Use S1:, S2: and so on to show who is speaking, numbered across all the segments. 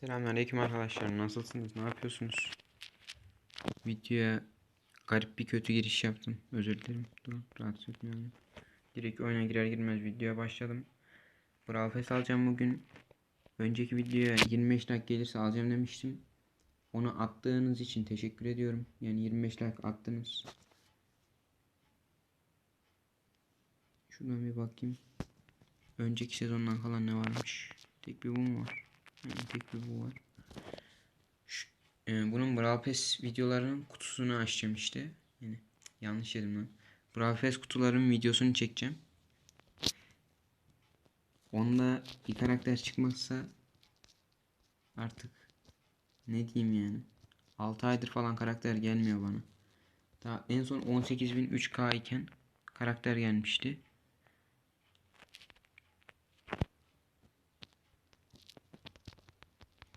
S1: Selamünaleyküm arkadaşlar. Nasılsınız? Ne yapıyorsunuz? Videoya garip bir kötü giriş yaptım. Özür dilerim. Dur, rahatsız etmiyorum. Direkt oyuna girer girmez videoya başladım. Brawl Pass alacağım bugün. Önceki videoya 25 like gelirse alacağım demiştim. Onu attığınız için teşekkür ediyorum. Yani 25 like attınız. Şuradan bir bakayım. Önceki sezondan kalan ne varmış? Tek bir bu var? Tek bir bu var. Şu, e, bunun Brawl Pass videolarının kutusunu açacağım işte. Yani yanlış dedim lan. Brawl Pass kutuların videosunu çekeceğim. Onda bir karakter çıkmazsa artık ne diyeyim yani. 6 aydır falan karakter gelmiyor bana. Daha en son 18.003k iken karakter gelmişti.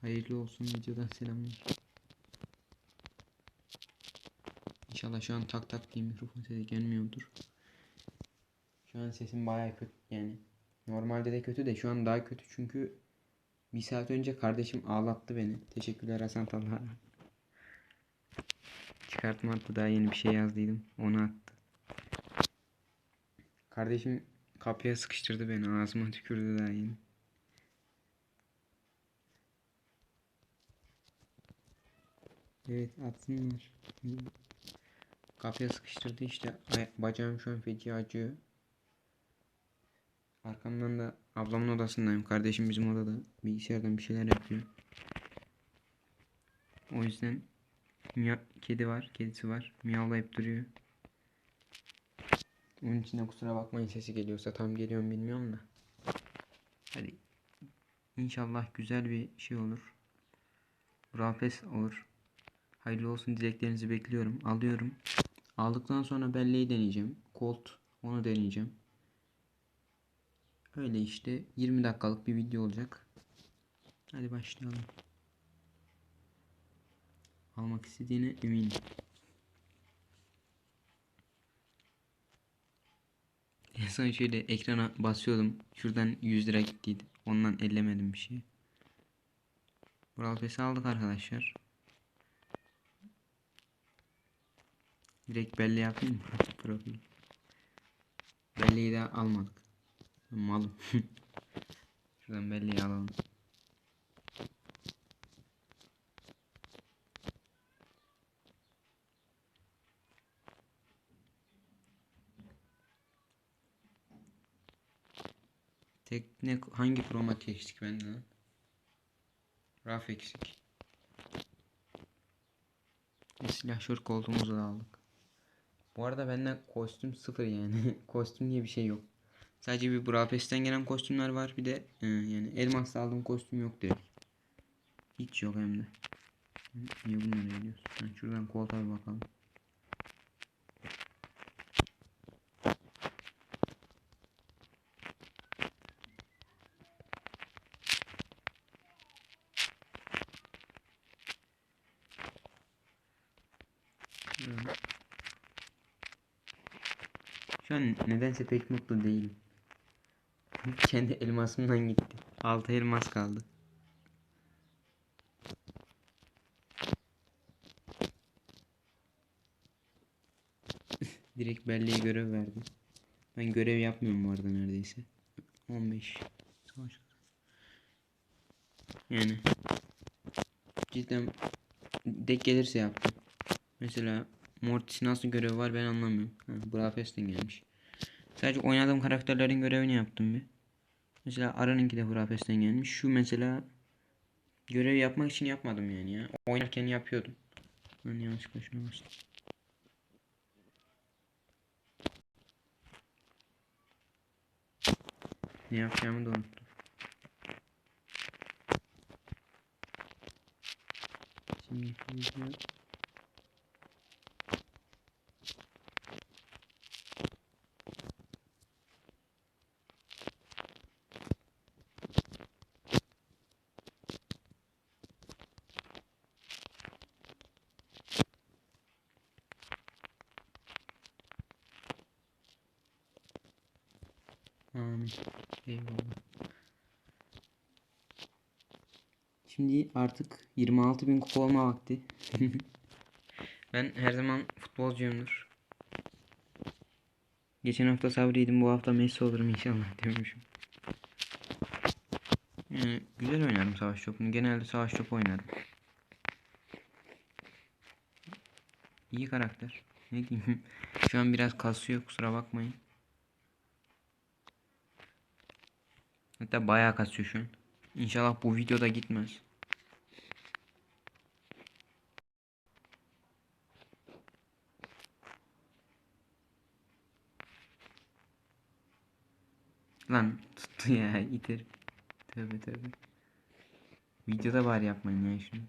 S1: Hayırlı olsun videodan selamlar. İnşallah şu an tak tak diye mikrofon sesi gelmiyordur. Şu an sesim baya kötü yani. Normalde de kötü de şu an daha kötü çünkü bir saat önce kardeşim ağlattı beni. Teşekkürler Hasan Talha. Çıkartma attı daha yeni bir şey yazdıydım. Onu attı. Kardeşim kapıya sıkıştırdı beni. Ağzıma tükürdü daha yeni. Evet atsınlar. Kapıya sıkıştırdı işte. Ay- Bacağım şu an feci acıyor. Arkamdan da ablamın odasındayım. Kardeşim bizim odada. Bilgisayardan bir şeyler yapıyor. O yüzden kedi var. Kedisi var. Miyavlayıp duruyor. Onun için de kusura bakmayın sesi geliyorsa tam geliyor mu bilmiyorum da. Hadi. İnşallah güzel bir şey olur. Pass olur. Hayırlı olsun dileklerinizi bekliyorum. Alıyorum. Aldıktan sonra belleği deneyeceğim. Colt onu deneyeceğim. Öyle işte 20 dakikalık bir video olacak. Hadi başlayalım. Almak istediğine eminim. En son şöyle ekrana basıyordum. Şuradan 100 lira gittiydi. Ondan ellemedim bir şey. Brawl Pass'i aldık arkadaşlar. Direkt belli yapayım mı? Profil. Belleği de almadık. Malım. Şuradan belleği alalım. Tek ne hangi kromat eksik bende lan? Raf eksik. Silahşör koltuğumuzu da aldık. Bu arada bende kostüm sıfır yani. kostüm diye bir şey yok. Sadece bir Brawl Pass'ten gelen kostümler var. Bir de e, yani elmasla aldığım kostüm yok direkt. Hiç yok hem de. Niye bunları geliyorsun? Ha, şuradan koltuğa bakalım. Şuradan. Şu an nedense pek mutlu değilim. Kendi elmasımdan gitti. Altı elmas kaldı. Direkt belleğe görev verdi. Ben görev yapmıyorum bu arada neredeyse. 15 savaş. Yani cidden denk gelirse yaptım. Mesela Mortis nasıl görev var ben anlamıyorum. Ha, Brawl Pass'ten gelmiş. Sadece oynadığım karakterlerin görevini yaptım bir. Mesela Ara'nınki de Pass'ten gelmiş. Şu mesela görev yapmak için yapmadım yani ya. Oynarken yapıyordum. Ben yanlışlıkla şuna bastım. Ne yapacağımı da unuttum. Şimdi artık 26.000 kupa olma vakti. ben her zaman futbolcuyumdur. Geçen hafta Sabri'ydim bu hafta Messi olurum inşallah diyormuşum. Yani güzel oynarım savaş topunu. Genelde savaş topu oynarım. İyi karakter. Ne diyeyim? Şu an biraz kasıyor kusura bakmayın. Hatta bayağı kasıyor şu an. İnşallah bu videoda gitmez. Lan tuttu ya iter. Tövbe tövbe. Videoda bari yapmayın ya şunu.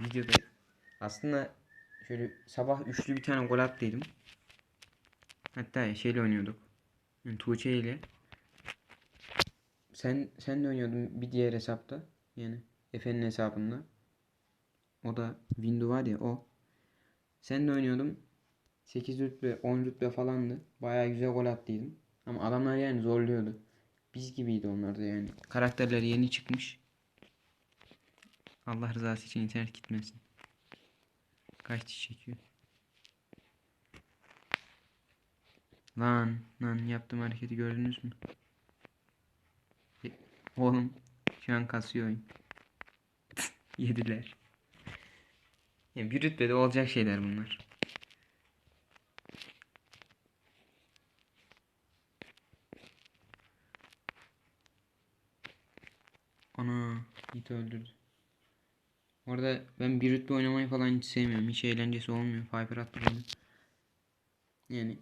S1: Videoda aslında şöyle sabah üçlü bir tane gol attıydım. Hatta şeyle oynuyorduk. Yani Tuğçe ile. Sen sen de oynuyordun bir diğer hesapta. Yani Efe'nin hesabında. O da Windu var ya o. Sen de oynuyordum. 8 rütbe 10 rütbe falandı. Bayağı güzel gol attıydım. Ama adamlar yani zorluyordu. Biz gibiydi onlar da yani. Karakterler yeni çıkmış. Allah rızası için internet gitmesin. Kaç çekiyor. Lan lan yaptığım hareketi gördünüz mü? E, Oğlum şu an kasıyor oyun. Yediler. Ya bir rütbede olacak şeyler bunlar. Yiğit öldürdü. Orada ben bir rütbe oynamayı falan hiç sevmiyorum. Hiç eğlencesi olmuyor. Viper attı beni. Yani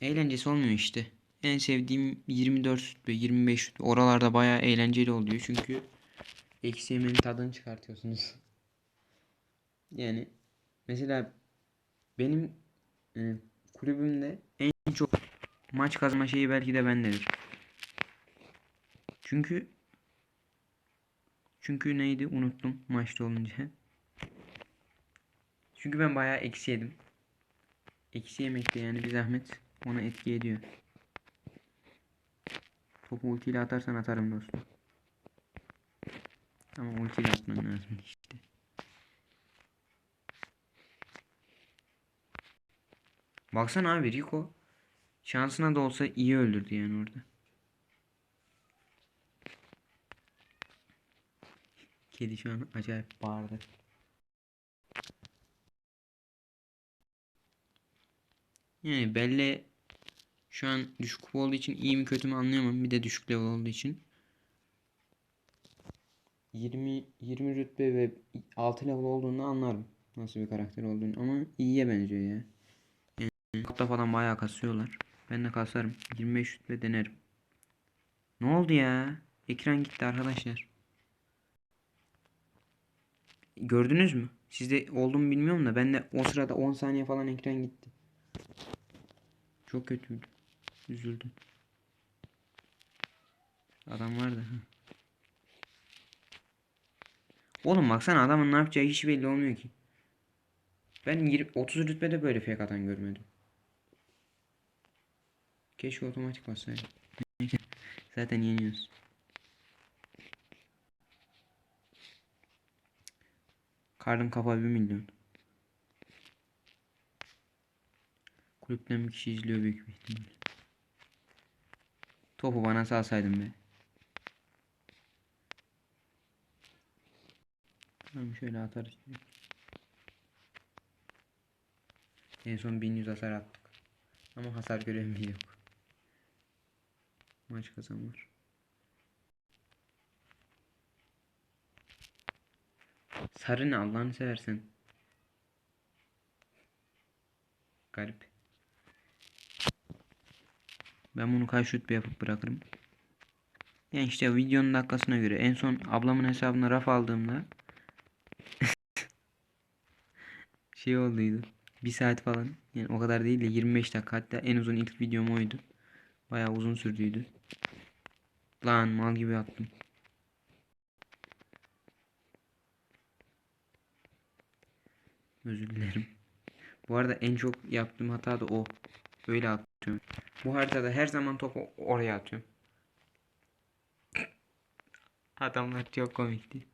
S1: eğlencesi olmuyor işte. En sevdiğim 24 rütbe, 25 rütbe. Oralarda bayağı eğlenceli oluyor. Çünkü eksi tadını çıkartıyorsunuz. Yani mesela benim e, kulübümde en çok maç kazanma şeyi belki de bendedir. Çünkü çünkü neydi unuttum maçta olunca. Çünkü ben bayağı eksi yedim. Eksi yemek de yani bir zahmet ona etki ediyor. Topu ultiyle atarsan atarım dostum. Ama ultiyle atman lazım işte. Baksana abi Rico şansına da olsa iyi öldürdü yani orada. Kedi şu an acayip bağırdı. Yani Belle şu an düşük olduğu için iyi mi kötü mü anlayamam. Bir de düşük level olduğu için. 20 20 rütbe ve 6 level olduğunu anlarım. Nasıl bir karakter olduğunu ama iyiye benziyor ya. Yani kapta falan bayağı kasıyorlar. Ben de kasarım. 25 rütbe denerim. Ne oldu ya? Ekran gitti arkadaşlar. Gördünüz mü? Sizde oldu mu bilmiyorum da ben de o sırada 10 saniye falan ekran gitti. Çok kötüydü. Üzüldüm. Adam vardı. Oğlum baksana adamın ne yapacağı hiç belli olmuyor ki. Ben 20, 30 rütbede böyle fake atan görmedim. Keşke otomatik bassaydı. Zaten yeniyoruz. Karın kafa bir milyon. Kulüpten bir kişi izliyor büyük bir ihtimal. Topu bana salsaydın be. Tamam şöyle atarız. En son 1100 hasar attık. Ama hasar görevimiz yok. Maç kazan Sarı ne Allah'ını seversen. Garip. Ben bunu kaç şut bir yapıp bırakırım. Yani işte videonun dakikasına göre en son ablamın hesabına raf aldığımda şey olduydu. Bir saat falan. Yani o kadar değil de 25 dakika. Hatta en uzun ilk videom oydu. Bayağı uzun sürdüydü. Lan mal gibi attım. Özür dilerim. Bu arada en çok yaptığım hata da o. Öyle atıyorum. Bu haritada her zaman topu oraya atıyorum. Adamlar çok komikti.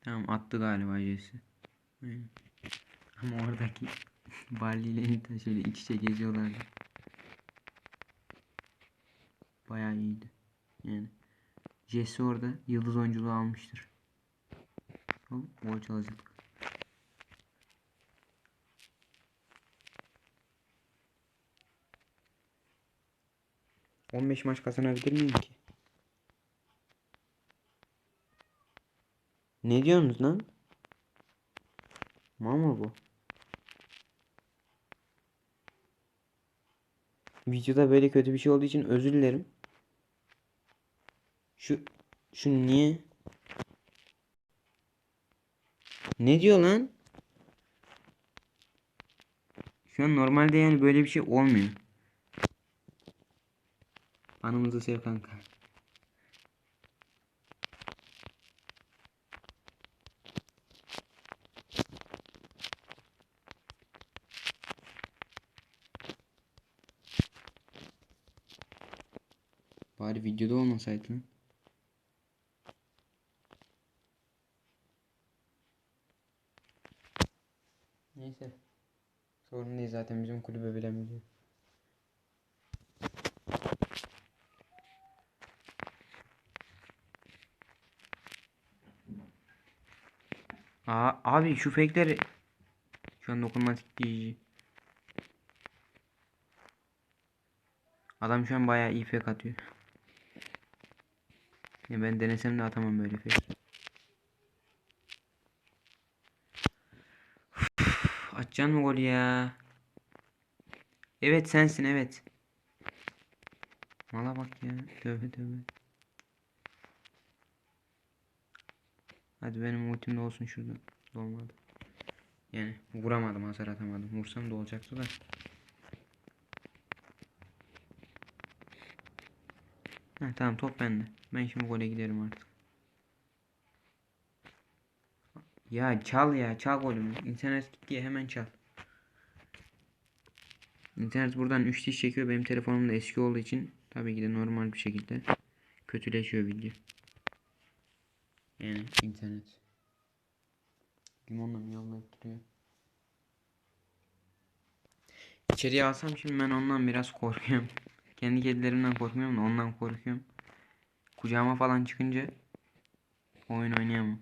S1: Tamam attı galiba Jesse. Ama oradaki Barley ile şöyle iç içe geziyorlardı. Bayağı iyiydi. Yani Jesse orada yıldız oyunculuğu almıştır. Oğlum gol çalacaktık. On beş maç kazanabilir miyim ki? Ne diyorsunuz lan? Mal mı bu? Videoda böyle kötü bir şey olduğu için özür dilerim. Şu şu niye? Ne diyor lan? Şu an normalde yani böyle bir şey olmuyor. Anımızı sev kanka. Bari videoda olmasaydı lan. Neyse. Sorun değil zaten bizim kulübe bilemiyor. Aa, abi şu fake'leri şu an dokunmatik değil. Adam şu an bayağı iyi fake atıyor. Ya ben denesem de atamam böyle fake. Atacaksın mı gol ya? Evet sensin evet. Mala bak ya. Tövbe tövbe. Hadi benim ultim de olsun şurada. Olmadı. Yani vuramadım hasar atamadım. Vursam da olacaktı da. Ha, tamam top bende. Ben şimdi gole giderim artık. Ya çal ya çal golümü. İnternet gitti hemen çal. İnternet buradan 3 diş çekiyor. Benim telefonum da eski olduğu için tabii ki de normal bir şekilde kötüleşiyor video. Yani internet. Limonla miyavlayıp duruyor. İçeriye alsam şimdi ben ondan biraz korkuyorum. Kendi kedilerimden korkmuyorum da ondan korkuyorum. Kucağıma falan çıkınca oyun oynayamam.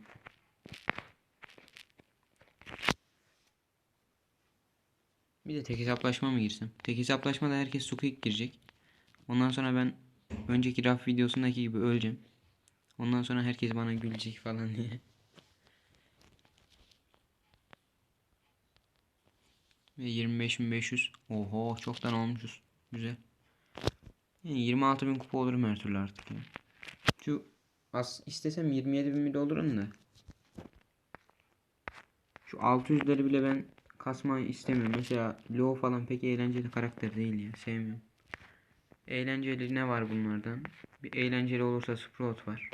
S1: Bir de tek hesaplaşma mı girsem? Tek hesaplaşmada herkes Squeak girecek. Ondan sonra ben önceki raf videosundaki gibi öleceğim. Ondan sonra herkes bana gülecek falan diye. Ve 25.500. Oho çoktan olmuşuz. Güzel. Yani 26.000 kupa olurum her türlü artık ya. Şu az istesem 27.000 bile olurum da. Şu 600'leri bile ben kasmayı istemiyorum. Mesela Lo falan pek eğlenceli karakter değil ya. Sevmiyorum. Eğlenceli ne var bunlardan? Bir eğlenceli olursa Sprout var.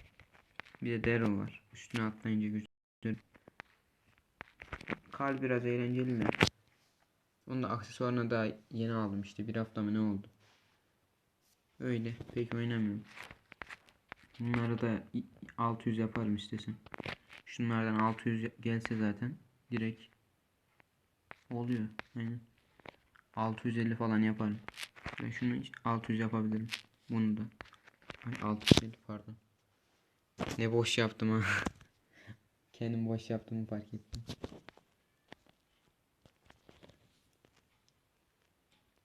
S1: Bir de Daryl var. Üstüne atlayınca güzel. Kal biraz eğlenceli mi? Onu da aksesuarına daha yeni aldım işte. Bir hafta mı ne oldu? Öyle. Pek oynamıyorum. Bunları da 600 yaparım istesem. Şunlardan 600 gelse zaten direkt oluyor. Aynen. 650 falan yaparım. Ben şunu 600 yapabilirim. Bunu da. Ay 650 pardon. Ne boş yaptım ha. Kendim boş yaptığımı fark ettim.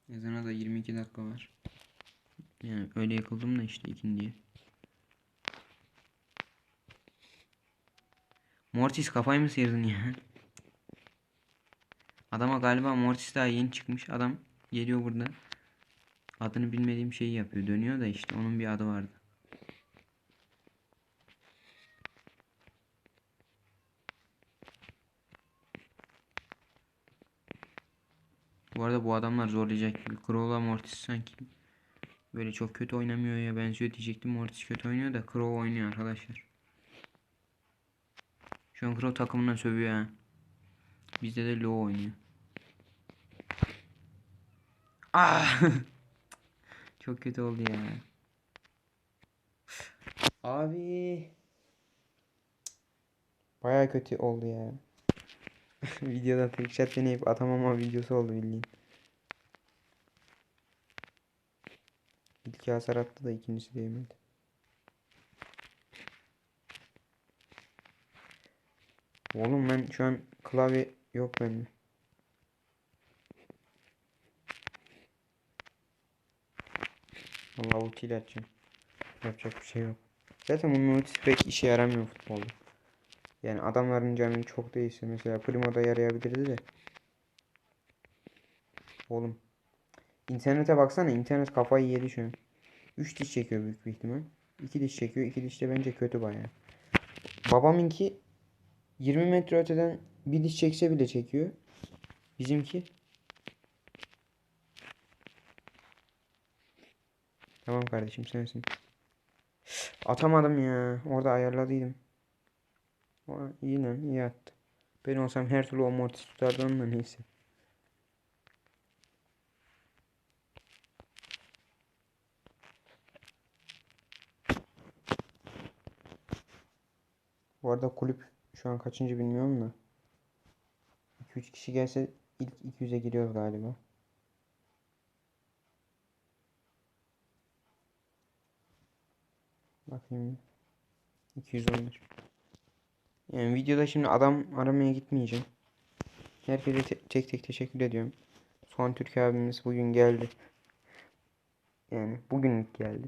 S1: Ezana da 22 dakika var. Yani öyle yakıldım da işte ikindiye. Mortis kafayı mı sıyırdın ya? Adama galiba Mortis daha yeni çıkmış. Adam geliyor burada. Adını bilmediğim şeyi yapıyor. Dönüyor da işte onun bir adı vardı. Bu arada bu adamlar zorlayacak gibi. Crow'la Mortis sanki böyle çok kötü oynamıyor ya benziyor diyecektim. Mortis kötü oynuyor da Crow oynuyor arkadaşlar. Şu an Crow takımından sövüyor ha. Bizde de low oynuyor. Ah! Çok kötü oldu ya. Abi. Baya kötü oldu ya. Videoda tek shot deneyip atamama videosu oldu bildiğin. İlk hasar attı da ikincisi değmedi. Oğlum ben şu an klavye yok bende. Vallahi ultiyle atacağım. Yapacak bir şey yok. Zaten bunun ultisi pek işe yaramıyor futbolda. Yani adamların canı çok değilse mesela Primo'da yarayabilirdi de. Oğlum. İnternete baksana internet kafayı yedi şu an. 3 diş çekiyor büyük bir ihtimal. 2 diş çekiyor. 2 diş de bence kötü bayağı. Babamınki 20 metre öteden bir diş çekse bile çekiyor. Bizimki Tamam kardeşim sensin. Atamadım ya. Orada ayarladıydım. Aa, iyi iyi attı. Ben olsam her türlü o mortis tutardı onunla neyse. Bu arada kulüp şu an kaçıncı bilmiyorum da. 2-3 kişi gelse ilk 200'e giriyoruz galiba. Bakayım. 211. Yani videoda şimdi adam aramaya gitmeyeceğim. Herkese te- tek tek teşekkür ediyorum. Son Türk abimiz bugün geldi. Yani bugünlük geldi.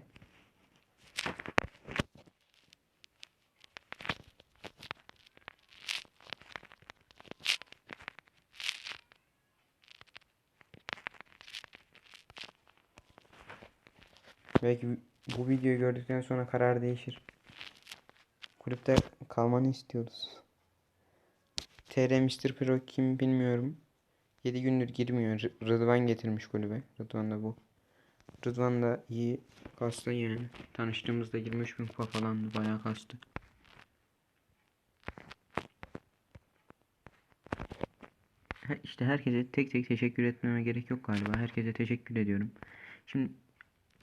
S1: Belki bu videoyu gördükten sonra karar değişir. Kulüpte kalmanı istiyoruz. TR Mr. Pro kim bilmiyorum. 7 gündür girmiyor. R- Rıdvan getirmiş kulübe. Rıdvan da bu. Rıdvan da iyi kastı yani. Tanıştığımızda 23 bin kupa falandı. Bayağı kastı. İşte herkese tek tek teşekkür etmeme gerek yok galiba. Herkese teşekkür ediyorum. Şimdi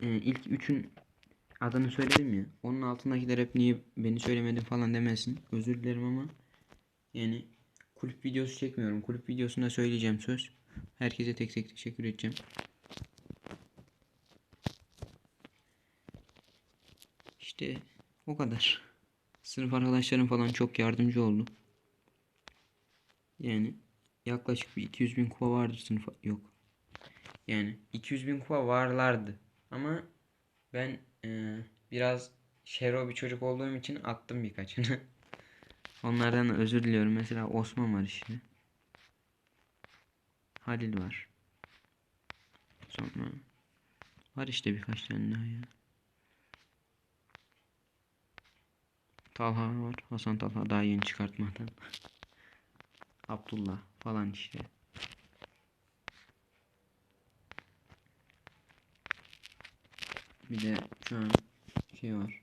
S1: e, ilk üçün adını söyledim ya. Onun altındakiler hep niye beni söylemedin falan demesin. Özür dilerim ama yani kulüp videosu çekmiyorum. Kulüp videosunda söyleyeceğim söz. Herkese tek tek teşekkür edeceğim. İşte o kadar. Sınıf arkadaşlarım falan çok yardımcı oldu. Yani yaklaşık bir 200 bin kupa vardır sınıf yok. Yani 200 bin kupa varlardı. Ama ben e, biraz şero bir çocuk olduğum için attım birkaçını. Onlardan özür diliyorum. Mesela Osman var işte. Halil var. Sonra var işte birkaç tane daha ya. Talha var. Hasan Talha daha yeni çıkartmadan. Abdullah falan işte. Bir de şu an şey var.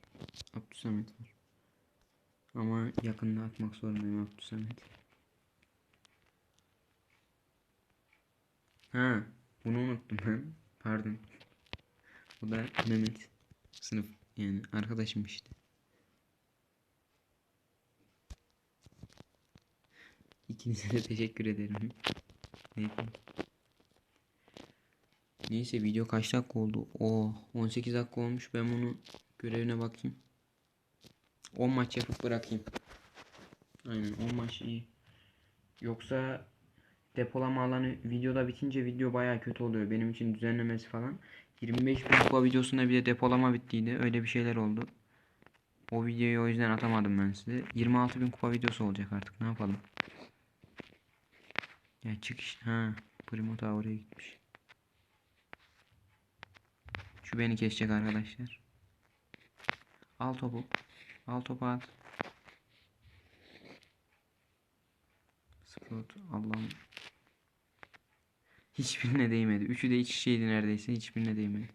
S1: Abdüsamet var. Ama yakında atmak zorundayım Abdüsamet. Ha, bunu unuttum ben. Pardon. Bu da Mehmet. Sınıf yani arkadaşım işte. İkinize de teşekkür ederim. Neyse. Neyse video kaç dakika oldu? O 18 dakika olmuş. Ben bunu görevine bakayım. 10 maç yapıp bırakayım. Aynen 10 maç iyi. Yoksa depolama alanı videoda bitince video baya kötü oluyor. Benim için düzenlemesi falan. 25 bin kupa videosunda bir de depolama bittiydi. Öyle bir şeyler oldu. O videoyu o yüzden atamadım ben size. 26 bin kupa videosu olacak artık. Ne yapalım? Ya çık işte. Ha. Primo oraya gitmiş. Şu beni kesecek arkadaşlar. Al topu. Al topu at. Sprout Allah'ım. Hiçbirine değmedi. Üçü de iç içeydi neredeyse. Hiçbirine değmedi.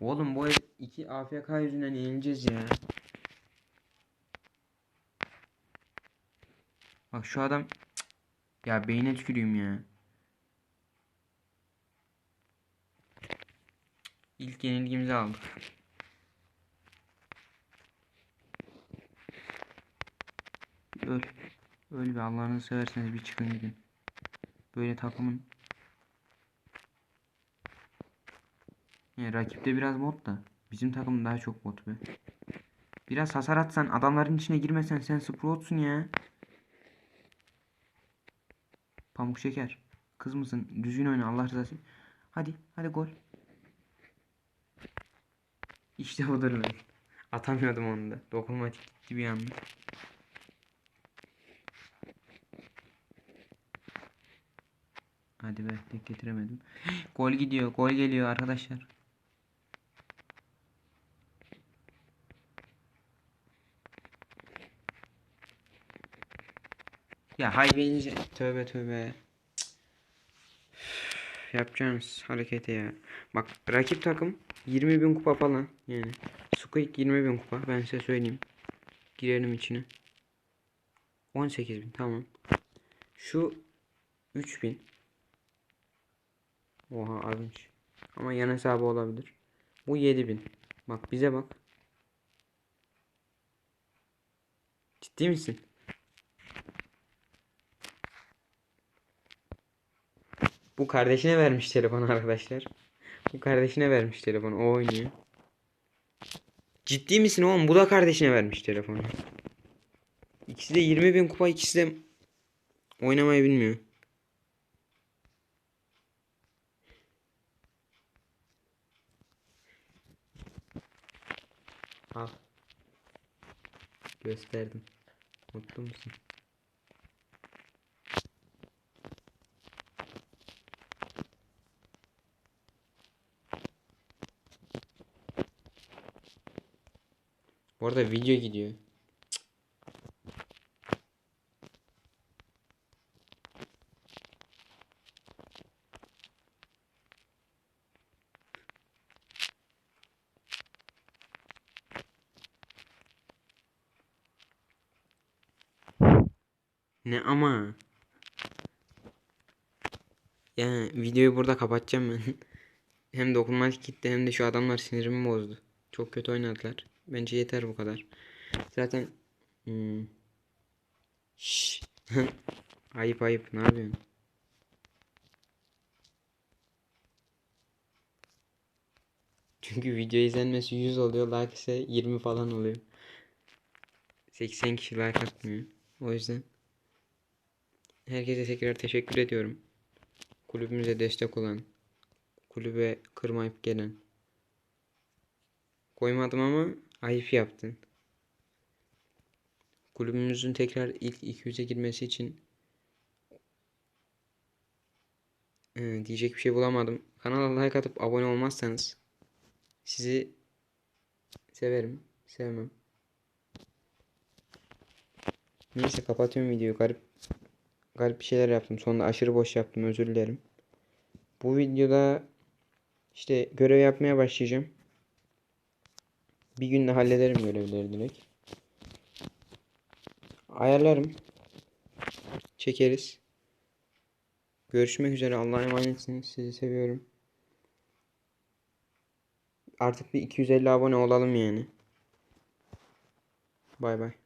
S1: Oğlum bu iki AFK yüzünden yenileceğiz ya. Bak şu adam ya beyne tüküreyim ya. İlk yenilgimizi aldık. Öl. Öl be Allah'ınızı severseniz bir çıkın gidin. Böyle takımın yani rakipte biraz bot da bizim takım daha çok bot be. Biraz hasar atsan adamların içine girmesen sen Sprout'sun ya. Pamuk şeker. Kız mısın? Düzgün oyna Allah rızası. Hadi hadi gol. İşte budur ben. Atamıyordum onu da. Dokunmatik gitti bir anda. Hadi be tek getiremedim. Gol gidiyor. Gol geliyor arkadaşlar. Ya haybenince tövbe tövbe. Üf, Yapacağımız harekete ya. Bak rakip takım 20 bin kupa falan yani. Squeak 20 bin kupa ben size söyleyeyim. Girelim içine. 18 bin tamam. Şu 3 bin. Oha azmış. Ama yan hesabı olabilir. Bu 7000. Bak bize bak. Ciddi misin? Bu kardeşine vermiş telefonu arkadaşlar. Kardeşine vermiş telefonu. O oynuyor. Ciddi misin oğlum? Bu da kardeşine vermiş telefonu. İkisi de 20 bin kupa ikisi de oynamayı bilmiyor. Al. Gösterdim. Mutlu musun? Bu arada video gidiyor. Ne ama? Yani videoyu burada kapatacağım ben. hem dokunmatik gitti hem de şu adamlar sinirimi bozdu. Çok kötü oynadılar. Bence yeter bu kadar. Zaten hmm. Şşş. ayıp ayıp ne yapıyorsun? Çünkü video izlenmesi 100 oluyor. Like ise 20 falan oluyor. 80 kişi like atmıyor. O yüzden herkese tekrar teşekkür ediyorum. Kulübümüze destek olan, kulübe kırmayıp gelen. Koymadım ama ayıp yaptın. Kulübümüzün tekrar ilk 200'e girmesi için ee, diyecek bir şey bulamadım. Kanala like atıp abone olmazsanız sizi severim, sevmem. Neyse kapatıyorum videoyu. Garip garip bir şeyler yaptım. Sonunda aşırı boş yaptım. Özür dilerim. Bu videoda işte görev yapmaya başlayacağım. Bir günde hallederim görevleri direkt. Ayarlarım. Çekeriz. Görüşmek üzere. Allah'a emanetsiniz. Sizi seviyorum. Artık bir 250 abone olalım yani. Bay bay.